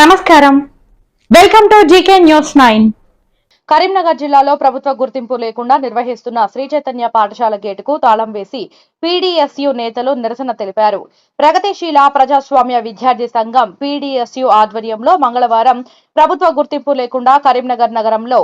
నమస్కారం. Welcome to GK news nine Karimnagar జిల్లాలో ప్రభుత్వ గుర్తింపు లేకుండా నిర్వహిస్తున్న శ్రీ చైతన్య పాఠశాల గేటుకు తాళం వేసి పీడీఎస్యు నేతలు నిరసన తెలిపారు. ప్రగతిశీల ప్రజాస్వామ్య విద్యార్థి సంఘం పీడీఎస్యు ఆధ్వర్యంలో మంగళవారం ప్రభుత్వ గుర్తింపు లేకుండా కరీంనగర్ నగరంలో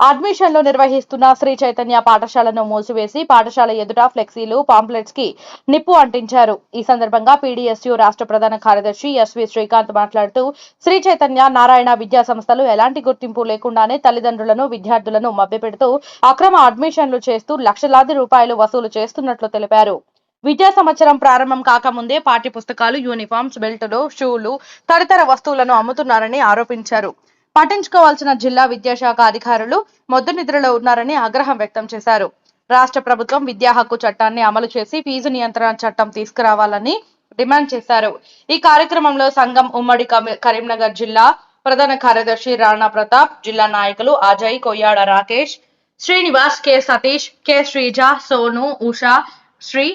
అడ్మిషన్లు నిర్వహిస్తున్న శ్రీ చైతన్య పాఠశాలను మూసివేసి పాఠశాల ఎదుట ఫ్లెక్సీలు పాంప్లెట్స్కి నిప్పు అంటించారు. ఈ సందర్భంగా పీడీఎస్యు రాష్ట్ర ప్రధాన కార్యదర్శి ఎస్వి శ్రీకాంత్ మాట్లాడుతూ శ్రీ చైతన్య నారాయణ విద్యా సంస్థలు ఎలాంటి గుర్తింపు లేకుండానే తల్లిదండ్రులను విద్యార్థులను మభ్యపెడుతూ అక్రమ అడ్మిషన్లు చేస్తూ లక్షలాది రూపాయలు వసూలు చేస్తున్నట్లు తెలిపారు. విద్యా సంవత్సరం ప్రారంభం కాకముందే పాఠ్య పుస్తకాలు యూనిఫామ్స్ బెల్టులు షూలు తదితర వస్తువులను అమ్ముతున్నారని ఆరోపించారు. పట్టించుకోవాల్సిన జిల్లా విద్యాశాఖ అధికారులు మొద్దు నిద్రలో ఉన్నారని ఆగ్రహం వ్యక్తం చేశారు. రాష్ట్ర ప్రభుత్వం విద్యా హక్కు చట్టాన్ని అమలు చేసి ఫీజు నియంత్రణ చట్టం తీసుకురావాలని డిమాండ్ చేశారు. ఈ కార్యక్రమంలో సంఘం ఉమ్మడి కమి- కరీంనగర్ జిల్లా ప్రధాన కార్యదర్శి రాణా ప్రతాప్ జిల్లా నాయకులు అజయ్ కొయ్యాడ రాకేష్ శ్రీనివాస్ కె సతీష్ కె శ్రీజ సోను ఉషా శ్రీ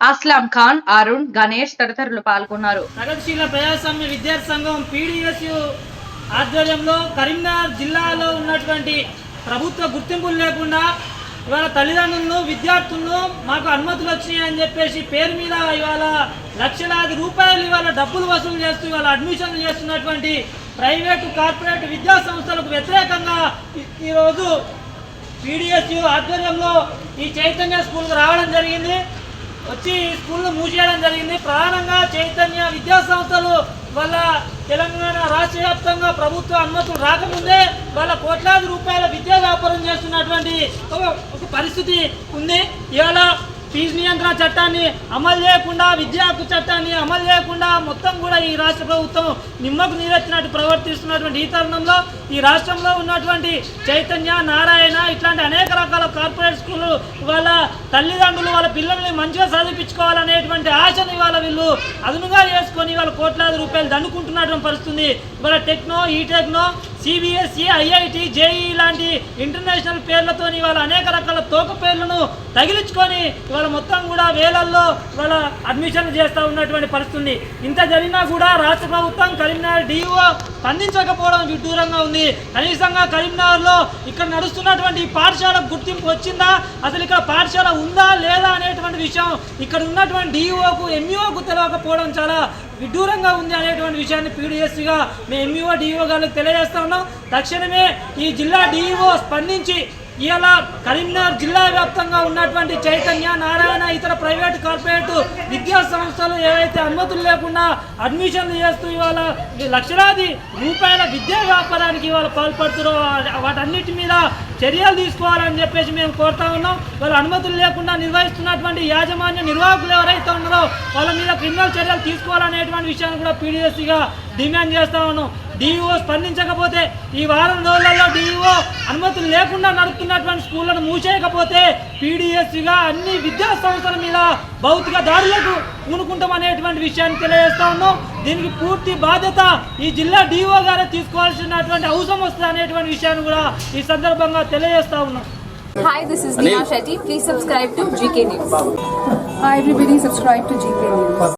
అస్లాం ఖాన్ అరుణ్ గణేష్ తదితరులు పాల్గొన్నారు. ప్రగతిశీల ప్రజాస్వామ్య విద్యార్థి సంఘం పీడిఎస్యు ఆధ్వర్యంలో కరీంనగర్ జిల్లాలో ఉన్నటువంటి ప్రభుత్వ గుర్తింపులు లేకుండా ఇవాళ తల్లిదండ్రులను విద్యార్థులను మాకు అనుమతులు వచ్చినాయని అని చెప్పేసి పేరు మీద ఇవాళ లక్షలాది రూపాయలు ఇవాళ డబ్బులు వసూలు చేస్తూ ఇవాళ అడ్మిషన్లు చేస్తున్నటువంటి ప్రైవేటు కార్పొరేట్ విద్యా సంస్థలకు వ్యతిరేకంగా ఈరోజు పీడిఎస్యు ఆధ్వర్యంలో ఈ చైతన్య స్కూల్కి రావడం జరిగింది. వచ్చి ఈ స్కూల్ను మూసేయడం జరిగింది. ప్రధానంగా చైతన్య విద్యా సంస్థలు వాళ్ళ తెలంగాణ రాష్ట్ర వ్యాప్తంగా ప్రభుత్వ అనుమతులు రాకముందే వాళ్ళ కోట్లాది రూపాయల విద్యా వ్యాపారం చేస్తున్నటువంటి ఒక- ఒక పరిస్థితి ఉంది. ఇవాళ ఫీజు నియంత్రణ చట్టాన్ని అమలు చేయకుండా విద్యా హక్కు చట్టాన్ని అమలు చేయకుండా మొత్తం కూడా ఈ రాష్ట్ర ప్రభుత్వం నిమ్మకు నీరెత్తినట్టు ప్రవర్తిస్తున్నటువంటి ఈ తరుణంలో ఈ రాష్ట్రంలో ఉన్నటువంటి చైతన్య నారాయణ ఇట్లాంటి అనేక రకాల కార్పొరేట్ స్కూళ్ళు వాళ్ళ తల్లిదండ్రులు వాళ్ళ పిల్లల్ని మంచిగా చదివించుకోవాలనేటువంటి ఆశను వాళ్ళ వీళ్ళు అదునుగా చేసుకొని వాళ్ళ కోట్లాది రూపాయలు దండుకుంటున్నటువంటి పరిస్థితి ఇవాళ టెక్నో ఈ టెక్నో సిబిఎస్ఈ ఐఐటి జేఈ లాంటి ఇంటర్నేషనల్ పేర్లతో ఇవాళ అనేక రకాల తోక పేర్లను తగిలించుకొని ఇవాళ మొత్తం కూడా వేలల్లో ఇవాళ అడ్మిషన్లు చేస్తూ ఉన్నటువంటి పరిస్థితి ఇంత జరిగినా కూడా రాష్ట్ర ప్రభుత్వం కరీంనగర్ డిఓ స్పందించకపోవడం విడ్డూరంగా ఉంది. కనీసంగా కరీంనగర్లో ఇక్కడ నడుస్తున్నటువంటి ఈ గుర్తింపు వచ్చిందా? అసలు ఇక్కడ పాఠశాల ఉందా లేదా అనేటువంటి విషయం ఇక్కడ ఉన్నటువంటి డిఈఓకు ఎంఈఓకు తెలియకపోవడం చాలా విడ్డూరంగా ఉంది అనేటువంటి విషయాన్ని పీడిఎస్సీగా మేము ఎంఈఓ డిఈఓ గారికి తెలియజేస్తా ఉన్నాం. తక్షణమే ఈ జిల్లా డిఈఓ స్పందించి ఇవాళ కరీంనగర్ జిల్లా వ్యాప్తంగా ఉన్నటువంటి చైతన్య నారాయణ ఇతర ప్రైవేట్ కార్పొరేట్ విద్యా సంస్థలు ఏవైతే అనుమతులు లేకుండా అడ్మిషన్లు చేస్తూ ఇవాళ లక్షలాది రూపాయల విద్యా వ్యాపారానికి ఇవాళ పాల్పడుతున్నారో వాటన్నిటి మీద చర్యలు తీసుకోవాలని చెప్పేసి మేము కోరుతా ఉన్నాం. వాళ్ళు అనుమతులు లేకుండా నిర్వహిస్తున్నటువంటి యాజమాన్య నిర్వాహకులు ఎవరైతే ఉన్నారో వాళ్ళ మీద క్రిమినల్ చర్యలు తీసుకోవాలనేటువంటి విషయాన్ని కూడా పీడిఎస్సీగా డిమాండ్ చేస్తా ఉన్నాం. డిఈఓ స్పందించకపోతే ఈ వారం రోజులలో డిఈఓ అనుమతులు లేకుండా నడుపుతున్నటువంటి స్కూళ్ళను మూసేయకపోతే పీడిఎస్సిగా అన్ని విద్యా సంస్థల మీద భౌతిక దాడులకు పూనుకుంటామనేటువంటి విషయాన్ని తెలియజేస్తా ఉన్నాం దీనికి పూర్తి బాధ్యత ఈ జిల్లా డిఓ గారే తీసుకోవాల్సినటువంటి అవసరం వస్తుంది అనేటువంటి విషయాన్ని కూడా ఈ సందర్భంగా తెలియజేస్తా ఉన్నాం Hi, this is Neha Shetty. Please subscribe to GK News. Hi everybody, subscribe to GK News.